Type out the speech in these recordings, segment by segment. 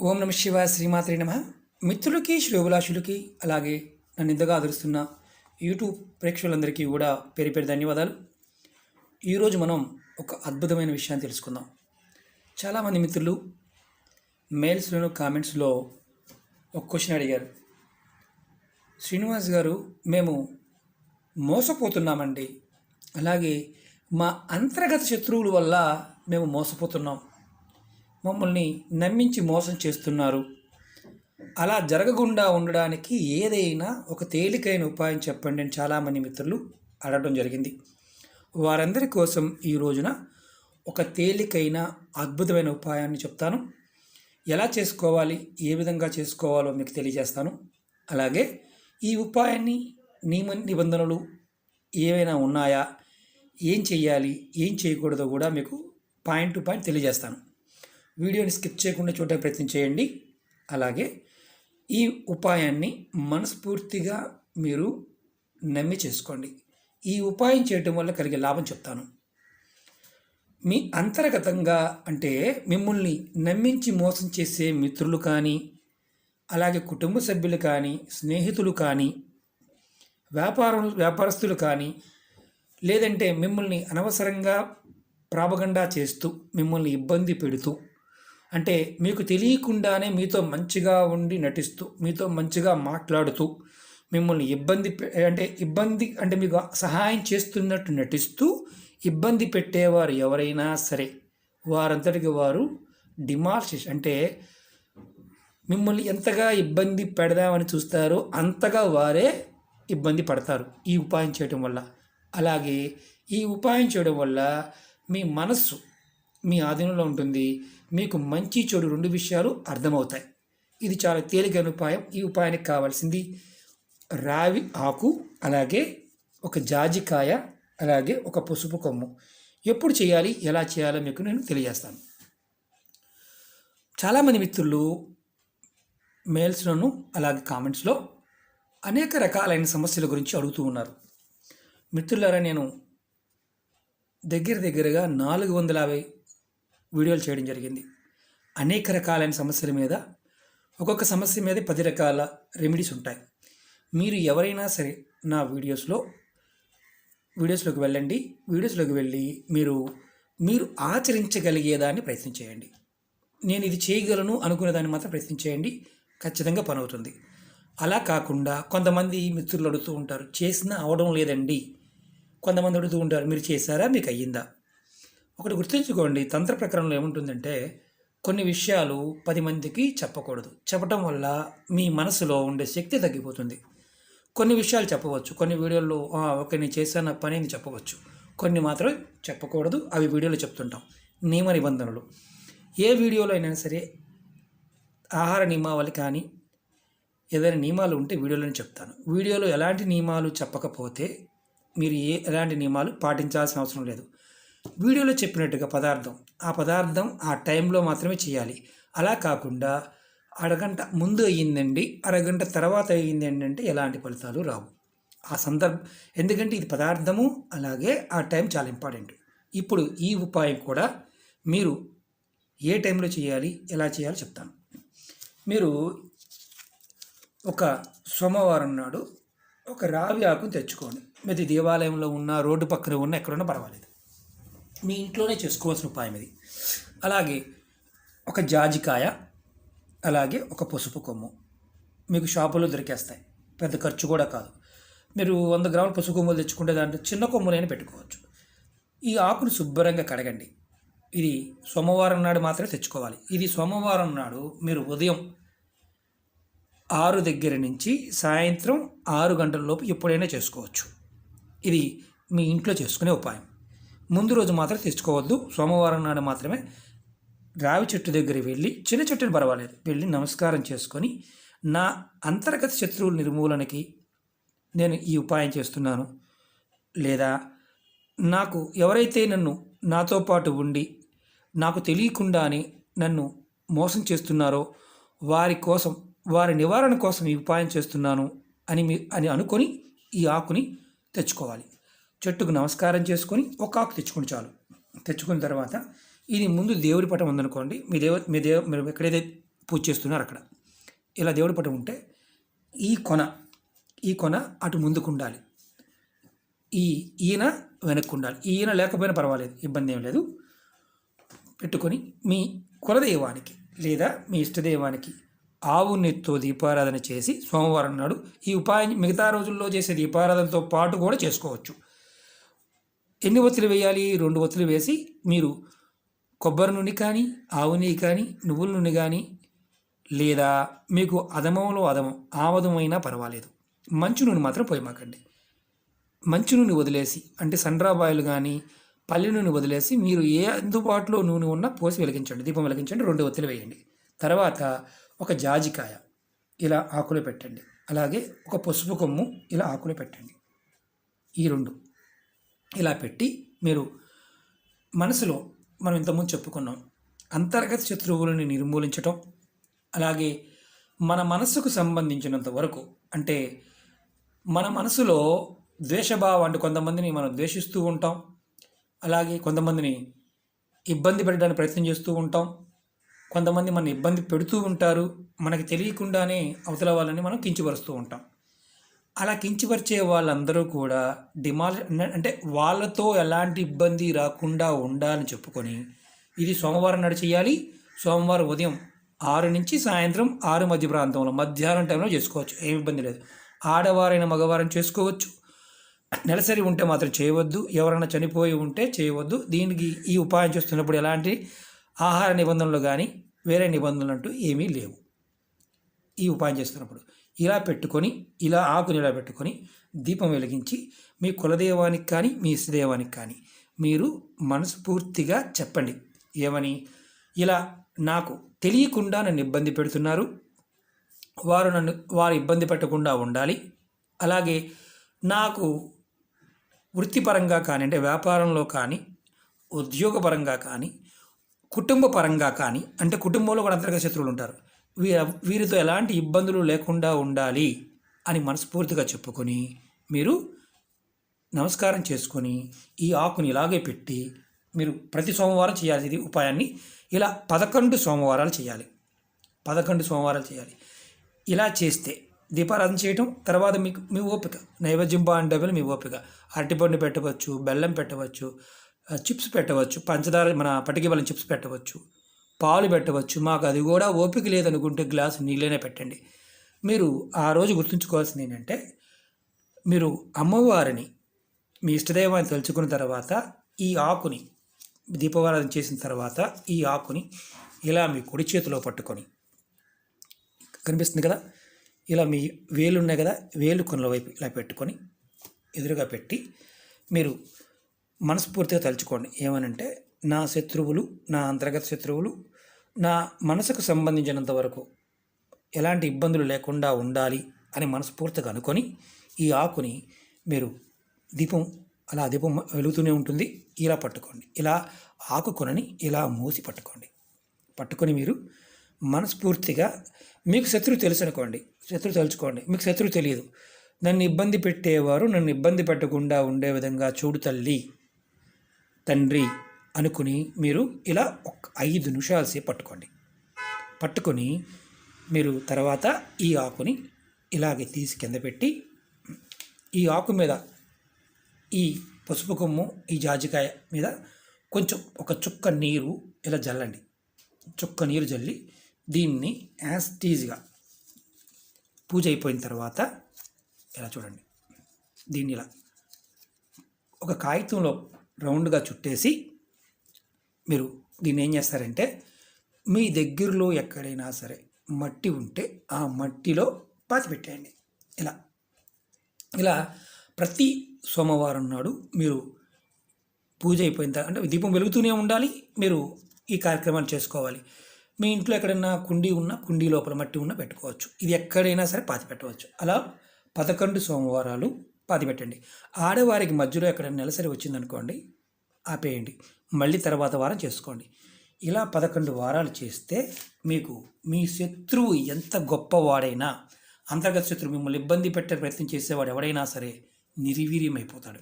ఓం నమ శివ శ్రీమాత్రి నమ. మిత్రులకి శ్రేభిలాషులకి అలాగే నన్ను ఇంతగా ఆదరిస్తున్న యూట్యూబ్ ప్రేక్షకులందరికీ కూడా పేరు పేరు ధన్యవాదాలు. ఈరోజు మనం ఒక అద్భుతమైన విషయాన్ని తెలుసుకుందాం. చాలామంది మిత్రులు మెయిల్స్లోను కామెంట్స్లో ఒక క్వశ్చన్ అడిగారు. శ్రీనివాస్ గారు మేము మోసపోతున్నామండి. అలాగే మా అంతర్గత శత్రువుల వల్ల మేము మోసపోతున్నాం. మమ్మల్ని నమ్మించి మోసం చేస్తున్నారు. అలా జరగకుండా ఉండడానికి ఏదైనా ఒక తేలికైన ఉపాయం చెప్పండి అని చాలామంది మిత్రులు అడగడం జరిగింది. వారందరి కోసం ఈ రోజున ఒక తేలికైన అద్భుతమైన ఉపాయాన్ని చెప్తాను. ఎలా చేసుకోవాలి ఏ విధంగా చేసుకోవాలో మీకు తెలియజేస్తాను. అలాగే ఈ ఉపాయాన్ని నియమ నిబంధనలు ఏవైనా ఉన్నాయా? ఏం చేయాలి ఏం చేయకూడదో కూడా మీకు పాయింట్ టు పాయింట్ తెలియజేస్తాను. వీడియోని స్కిప్ చేయకుండా చూడడానికి ప్రయత్నం చేయండి. అలాగే ఈ ఉపాయాన్ని మనస్ఫూర్తిగా మీరు నమ్మి చేసుకోండి. ఈ ఉపాయం చేయటం వల్ల కలిగే లాభం చెప్తాను. మీ అంతర్గతంగా అంటే మిమ్మల్ని నమ్మించి మోసం చేసే మిత్రులు కానీ అలాగే కుటుంబ సభ్యులు కానీ స్నేహితులు కానీ వ్యాపారం వ్యాపారస్తులు కానీ లేదంటే మిమ్మల్ని అనవసరంగా ప్రాపగండా చేస్తూ మిమ్మల్ని ఇబ్బంది పెడుతూ అంటే మీకు తెలియకుండానే మీతో మంచిగా ఉండి నటిస్తూ మీతో మంచిగా మాట్లాడుతూ మిమ్మల్ని ఇబ్బంది పె- అంటే ఇబ్బంది అంటే మీకు సహాయం చేస్తున్నట్టు నటిస్తూ ఇబ్బంది పెట్టేవారు ఎవరైనా సరే వారంతటికి వారు డిమార్షేషన్ అంటే మిమ్మల్ని ఎంతగా ఇబ్బంది పెడదామని చూస్తారో అంతగా వారే ఇబ్బంది పడతారు ఈ ఉపాయం చేయడం వల్ల. అలాగే ఈ ఉపాయం చేయడం వల్ల మీ మనస్సు మీ ఆధీనంలో ఉంటుంది. మీకు మంచి చెడు రెండు విషయాలు అర్థమవుతాయి. ఇది చాలా తేలికైన ఉపాయం. ఈ ఉపాయానికి కావాల్సింది రావి ఆకు అలాగే ఒక జాజికాయ అలాగే ఒక పసుపు కొమ్ము. ఎప్పుడు చేయాలి ఎలా చేయాలో మీకు నేను తెలియజేస్తాను. చాలామంది మిత్రులు మెయిల్స్లోను అలాగే కామెంట్స్లో అనేక రకాలైన సమస్యల గురించి అడుగుతూ ఉన్నారు. మిత్రులారా నేను దగ్గర దగ్గరగా నాలుగు వందల యాభై వీడియోలు చేయడం జరిగింది. అనేక రకాలైన సమస్యల మీద ఒక్కొక్క సమస్య మీద పది రకాల రెమెడీస్ ఉంటాయి. మీరు ఎవరైనా సరే నా వీడియోస్లో వీడియోస్లోకి వెళ్ళండి. వీడియోస్లోకి వెళ్ళి మీరు మీరు ఆచరించగలిగేదాన్ని ప్రయత్నం చేయండి. నేను ఇది చేయగలను అనుకునే దాన్ని మాత్రం ప్రయత్నం చేయండి. ఖచ్చితంగా పని అవుతుంది అలా కాకుండా కొంతమంది మిత్రులు అడుగుతూ ఉంటారు చేసినా అవడం లేదండి. కొంతమంది అడుగుతూ ఉంటారు మీరు చేశారా? మీకు అయ్యిందా? ఒకటి గుర్తుంచుకోండి తంత్ర ప్రకారంలో ఏముంటుందంటే కొన్ని విషయాలు పది మందికి చెప్పకూడదు. చెప్పటం వల్ల మీ మనసులో ఉండే శక్తి తగ్గిపోతుంది. కొన్ని విషయాలు చెప్పవచ్చు కొన్ని వీడియోల్లో "ఆ, నేను చేసిన పని అని చెప్పవచ్చు. కొన్ని మాత్రం చెప్పకూడదు అవి వీడియోలో చెప్తుంటాం. నియమ నిబంధనలు. ఏ వీడియోలో అయినా సరే ఆహార నియమావళి కానీ ఏదైనా నియమాలు ఉంటే వీడియోలోనే చెప్తాను. వీడియోలో ఎలాంటి నియమాలు చెప్పకపోతే మీరు ఏ ఎలాంటి నియమాలు పాటించాల్సిన అవసరం లేదు. వీడియోలో చెప్పినట్టుగా పదార్థం. ఆ పదార్థం ఆ టైంలో మాత్రమే చేయాలి. అలా కాకుండా అరగంట ముందు అయ్యిందండి అరగంట తర్వాత అయ్యింది ఏంటంటే ఎలాంటి ఫలితాలు రావు. ఆ సందర్భం ఎందుకంటే ఇది పదార్థము అలాగే ఆ టైం చాలా ఇంపార్టెంట్. ఇప్పుడు ఈ ఉపాయం కూడా మీరు ఏ టైంలో చేయాలి ఎలా చేయాలో చెప్తాను. మీరు ఒక సోమవారం నాడు ఒక రావి ఆకును తెచ్చుకోండి. మీది దేవాలయంలో ఉన్న రోడ్డు పక్కన ఉన్న ఎక్కడున్నా పర్వాలేదు. మీ ఇంట్లోనే చేసుకోవాల్సిన ఉపాయం ఇది. అలాగే ఒక జాజికాయ అలాగే ఒక పసుపు కొమ్ము. మీకు షాపులో దొరికేస్తాయి. పెద్ద ఖర్చు కూడా కాదు. మీరు వంద గ్రాముల పసుపు కొమ్ములు తెచ్చుకుంటే దాంట్లో చిన్న కొమ్ములైనా పెట్టుకోవచ్చు. ఈ ఆకును శుభ్రంగా కడగండి. ఇది సోమవారం నాడు మాత్రమే తెచ్చుకోవాలి. ఇది సోమవారం నాడు మీరు ఉదయం ఆరు దగ్గర నుంచి సాయంత్రం ఆరు గంటల లోపు ఎప్పుడైనా చేసుకోవచ్చు. ఇది మీ ఇంట్లో చేసుకునే ఉపాయం. ముందు రోజు మాత్రం తెచ్చుకోవద్దు. సోమవారం నాడు మాత్రమే రావి చెట్టు దగ్గర వెళ్ళి చిన్న చెట్టుని పర్వాలేదు. వెళ్ళి నమస్కారం చేసుకొని నా అంతర్గత శత్రువుల నిర్మూలనకి నేను ఈ ఉపాయం చేస్తున్నాను. లేదా నాకు ఎవరైతే నన్ను నాతో పాటు ఉండి నాకు తెలియకుండానే నన్ను మోసం చేస్తున్నారో వారి కోసం వారి నివారణ కోసం ఈ ఉపాయం చేస్తున్నాను అని మీ అని అనుకొని ఈ ఆకుని తెచ్చుకోవాలి. చెట్టుకు నమస్కారం చేసుకొని ఒక ఆకు తెచ్చుకుని చాలు. తెచ్చుకున్న తర్వాత ఇది ముందు దేవుడి పటం ఉందనుకోండి మీ దేవ మీ దేవ మీరు ఎక్కడైతే పూజ చేస్తున్నారు అక్కడ. ఇలా దేవుడి పటం ఉంటే ఈ కొన ఈ కొన అటు ముందుకు ఉండాలి. ఈ ఈయన వెనక్కు ఉండాలి. ఈయన లేకపోయినా పర్వాలేదు ఇబ్బంది ఏం లేదు. పెట్టుకొని మీ కులదైవానికి లేదా మీ ఇష్టదైవానికి ఆవు నెత్తో దీపారాధన చేసి సోమవారం నాడు ఈ ఉపాయం మిగతా రోజుల్లో చేసే దీపారాధనతో పాటు కూడా చేసుకోవచ్చు. ఎన్ని ఒత్తులు వేయాలి? రెండు ఒత్తులు వేసి మీరు కొబ్బరి నూనె కానీ ఆవు నెయ్యి కానీ నువ్వుల నూనె కానీ లేదా మీకు అదమంలో అదమం ఆమదమైనా పర్వాలేదు. మంచు నూనె మాత్రం పోయమాకండి. మంచు నూనె వదిలేసి అంటే సండ్రాబాయిలు కానీ పల్లె నూనె వదిలేసి మీరు ఏ అందుబాటులో నూనె ఉన్నా పోసి వెలిగించండి. దీపం వెలిగించండి రెండు ఒత్తులు వేయండి. తర్వాత ఒక జాజికాయ ఇలా ఆకులు పెట్టండి. అలాగే ఒక పసుపు కొమ్ము ఇలా ఆకులు పెట్టండి. ఈ రెండు. ఇలా పెట్టి మీరు మనసులో మనం ఇంతకుముందు చెప్పుకున్నాం. అంతర్గత శత్రువులను నిర్మూలించటం అలాగే మన మనసుకు సంబంధించినంత వరకు అంటే మన మనసులో ద్వేషభావం అంటే కొంతమందిని మనం ద్వేషిస్తూ ఉంటాం అలాగే కొంతమందిని ఇబ్బంది పెట్టడానికి ప్రయత్నం చేస్తూ ఉంటాం కొంతమంది మన ఇబ్బంది పెడుతూ ఉంటారు మనకి తెలియకుండానే అవతల వాళ్ళని మనం కించపరుస్తూ ఉంటాం. అలా కించపరిచే వాళ్ళందరూ కూడా డిమాల్ అంటే వాళ్ళతో ఎలాంటి ఇబ్బంది రాకుండా ఉండాలని చెప్పుకొని ఇది సోమవారం నాడు చేయాలి. సోమవారం ఉదయం ఆరు నుంచి సాయంత్రం ఆరు మధ్య ప్రాంతంలో మధ్యాహ్నం టైంలో చేసుకోవచ్చు. ఏం ఇబ్బంది లేదు. ఆడవారైన మగవారం చేసుకోవచ్చు. నెలసరి ఉంటే మాత్రం చేయవద్దు. ఎవరైనా చనిపోయి ఉంటే చేయవద్దు. దీనికి ఈ ఉపాయం చేస్తున్నప్పుడు ఎలాంటి ఆహార నిబంధనలు కానీ వేరే నిబంధనలు అంటూ ఏమీ లేవు. ఈ ఉపాయం చేస్తున్నప్పుడు. ఇలా పెట్టుకొని ఇలా ఆకుని ఇలా పెట్టుకొని దీపం వెలిగించి మీ కులదైవానికి కానీ మీ ఇష్టదైవానికి కానీ మీరు మనస్ఫూర్తిగా చెప్పండి. ఏమని? ఇలా నాకు తెలియకుండా నన్ను ఇబ్బంది పెడుతున్నారు. వారు నన్ను వారు ఇబ్బంది పెట్టకుండా ఉండాలి. అలాగే నాకు వృత్తిపరంగా కానీ అంటే వ్యాపారంలో కానీ ఉద్యోగపరంగా కానీ కుటుంబ పరంగా కానీ అంటే కుటుంబంలో కూడా అంతర్గత శత్రువులు ఉంటారు. వీరితో ఎలాంటి ఇబ్బందులు లేకుండా ఉండాలి అని మనస్ఫూర్తిగా చెప్పుకొని మీరు నమస్కారం చేసుకొని ఈ ఆకుని ఇలాగే పెట్టి మీరు ప్రతి సోమవారం చేయాలి ఇది ఉపాయాన్ని ఇలా పదకొండు సోమవారాలు చేయాలి. పదకొండు సోమవారాలు చేయాలి. ఇలా చేస్తే దీపారాధన చేయటం తర్వాత మీకు మీ ఓపిక. నైవేద్యం బాగుంటే మీ ఓపిక. అరటిపండు పెట్టవచ్చు బెల్లం పెట్టవచ్చు చిప్స్ పెట్టవచ్చు పంచదార మన పటికి బెల్లం చిప్స్ పెట్టవచ్చు. పాలు పెట్టవచ్చు. మాకు అది కూడా ఓపిక లేదనుకుంటే గ్లాసు నీళ్ళనే పెట్టండి. మీరు ఆ రోజు గుర్తుంచుకోవాల్సింది ఏంటంటే మీరు అమ్మవారిని మీ ఇష్టదైవాన్ని తలుచుకున్న తర్వాత ఈ ఆకుని దీపారాధన చేసిన తర్వాత ఈ ఆకుని ఇలా మీ కుడి చేతిలో పట్టుకొని కనిపిస్తుంది కదా? ఇలా మీ వేలు ఉన్నాయి కదా? వేలు కొనల వైపు ఇలా పెట్టుకొని ఎదురుగా పెట్టి మీరు మనస్ఫూర్తిగా తలుచుకోండి. ఏమనంటే నా శత్రువులు నా అంతర్గత శత్రువులు నా మనసుకు సంబంధించినంత వరకు ఎలాంటి ఇబ్బందులు లేకుండా ఉండాలి అని మనస్ఫూర్తిగా అనుకొని ఈ ఆకుని మీరు దీపం అలా దీపం వెలుగుతూనే ఉంటుంది. ఇలా పట్టుకోండి. ఇలా ఆకు కొనని ఇలా మూసి పట్టుకోండి. పట్టుకొని మీరు మనస్ఫూర్తిగా మీకు శత్రువు తెలుసు అనుకోండి శత్రువు తెలుసుకోండి మీకు శత్రువు తెలియదు. నన్ను ఇబ్బంది పెట్టేవారు నన్ను ఇబ్బంది పెట్టకుండా ఉండే విధంగా చూడు తల్లి. తండ్రి. అనుకుని మీరు ఇలా ఒక ఐదు నిమిషాలు సేపు పట్టుకోండి. పట్టుకొని మీరు తర్వాత ఈ ఆకుని ఇలాగే తీసి కింద పెట్టి ఈ ఆకు మీద ఈ పసుపు కొమ్ము ఈ జాజికాయ మీద కొంచెం ఒక చుక్క నీరు ఇలా జల్లండి. చుక్క నీరు జల్లి దీన్ని యాస్టీజ్గా పూజ అయిపోయిన తర్వాత ఇలా చూడండి. దీన్ని ఇలా ఒక కాగితంలో రౌండ్గా చుట్టేసి మీరు దీన్ని ఏం చేస్తారంటే మీ దగ్గరలో ఎక్కడైనా సరే మట్టి ఉంటే ఆ మట్టిలో పాతి పెట్టేయండి. ఇలా. ఇలా ప్రతి సోమవారం నాడు మీరు పూజ అయిపోయిన తర్వాత అంటే దీపం వెలుగుతూనే ఉండాలి మీరు ఈ కార్యక్రమాలు చేసుకోవాలి. మీ ఇంట్లో ఎక్కడైనా కుండీ ఉన్న కుండీ లోపల మట్టి ఉన్న పెట్టుకోవచ్చు. ఇది ఎక్కడైనా సరే పాతి పెట్టవచ్చు. అలా పదకొండు సోమవారాలు పాతి పెట్టండి. ఆడవారికి మధ్యలో ఎక్కడైనా నెలసరి వచ్చిందనుకోండి ఆపేయండి. మళ్ళీ తర్వాత వారం చేసుకోండి. ఇలా పదకొండు వారాలు చేస్తే మీకు మీ శత్రువు ఎంత గొప్పవాడైనా అంతర్గత శత్రువు మిమ్మల్ని ఇబ్బంది పెట్టే ప్రయత్నం చేసేవాడు ఎవడైనా సరే నిర్వీర్యమైపోతాడు.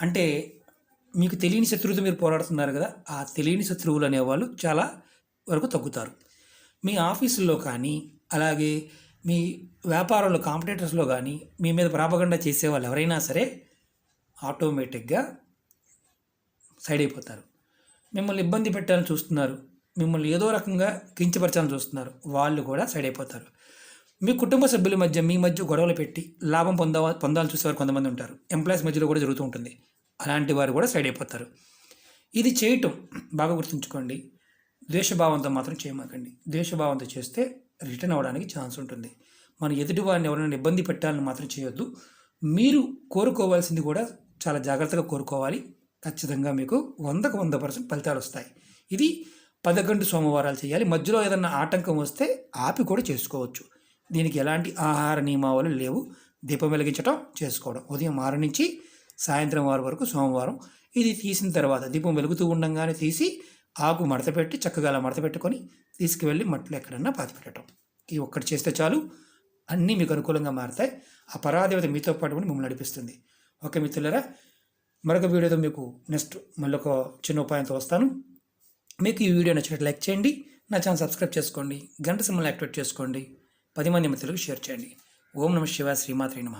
అంటే మీకు తెలియని శత్రువుతో మీరు పోరాడుతున్నారు కదా ఆ తెలియని శత్రువులు అనేవాళ్ళు చాలా వరకు తగ్గుతారు. మీ ఆఫీసుల్లో కానీ అలాగే మీ వ్యాపారంలో కాంపిటేటర్స్లో కానీ మీ మీద ప్రాపగండా చేసే వాళ్ళు ఎవరైనా సరే ఆటోమేటిక్గా సైడ్ అయిపోతారు మిమ్మల్ని ఇబ్బంది పెట్టాలని చూస్తున్నారు. మిమ్మల్ని ఏదో రకంగా కించపరచాలని చూస్తున్నారు. వాళ్ళు కూడా సైడ్ అయిపోతారు మీ కుటుంబ సభ్యుల మధ్య మీ మధ్య గొడవలు పెట్టి లాభం పొందా పొందాలని చూసేవారు కొంతమంది ఉంటారు. ఎంప్లాయీస్ మధ్యలో కూడా జరుగుతూ ఉంటుంది. అలాంటి వారు కూడా సైడ్ అయిపోతారు ఇది చేయటం బాగా గుర్తుంచుకోండి. ద్వేషభావంతో మాత్రం చేయమాకండి. ద్వేషభావంతో చేస్తే రిటర్న్ అవ్వడానికి ఛాన్స్ ఉంటుంది. మన ఎదుటి వారిని ఎవరైనా ఇబ్బంది పెట్టాలని మాత్రం చేయొద్దు. మీరు కోరుకోవాల్సింది కూడా చాలా జాగ్రత్తగా కోరుకోవాలి. ఖచ్చితంగా మీకు వందకు వంద పర్సెంట్ ఫలితాలు వస్తాయి. ఇది పదకొండు సోమవారాలు చేయాలి. మధ్యలో ఏదన్నా ఆటంకం వస్తే ఆపి కూడా చేసుకోవచ్చు. దీనికి ఎలాంటి ఆహార నియమావళి లేవు. దీపం వెలిగించడం చేసుకోవడం. ఉదయం ఆరు నుంచి సాయంత్రం ఆరు వరకు సోమవారం. ఇది తీసిన తర్వాత దీపం వెలుగుతూ ఉండగానే తీసి ఆకు మడత పెట్టి చక్కగా అలా మడత పెట్టుకొని తీసుకువెళ్ళి మట్టిలో ఎక్కడన్నా పాతి పెట్టడం ఈ ఒక్కటి చేస్తే చాలు. అన్నీ మీకు అనుకూలంగా మారుతాయి. ఆ పరాదేవత మీతో పాటు కూడా మిమ్మల్ని నడిపిస్తుంది. ఓకే మిత్రులరా మరొక వీడియోతో మీకు నెక్స్ట్ మళ్ళీ ఒక చిన్న ఉపాయంతో వస్తాను. మీకు ఈ వీడియో నచ్చినట్టు లైక్ చేయండి. నా ఛానల్ సబ్స్క్రైబ్ చేసుకోండి. గంట సింబల్ యాక్టివేట్ చేసుకోండి. పది మంది మిత్రులకు షేర్ చేయండి. ఓం నమ శివ శ్రీమాత్రి నమ.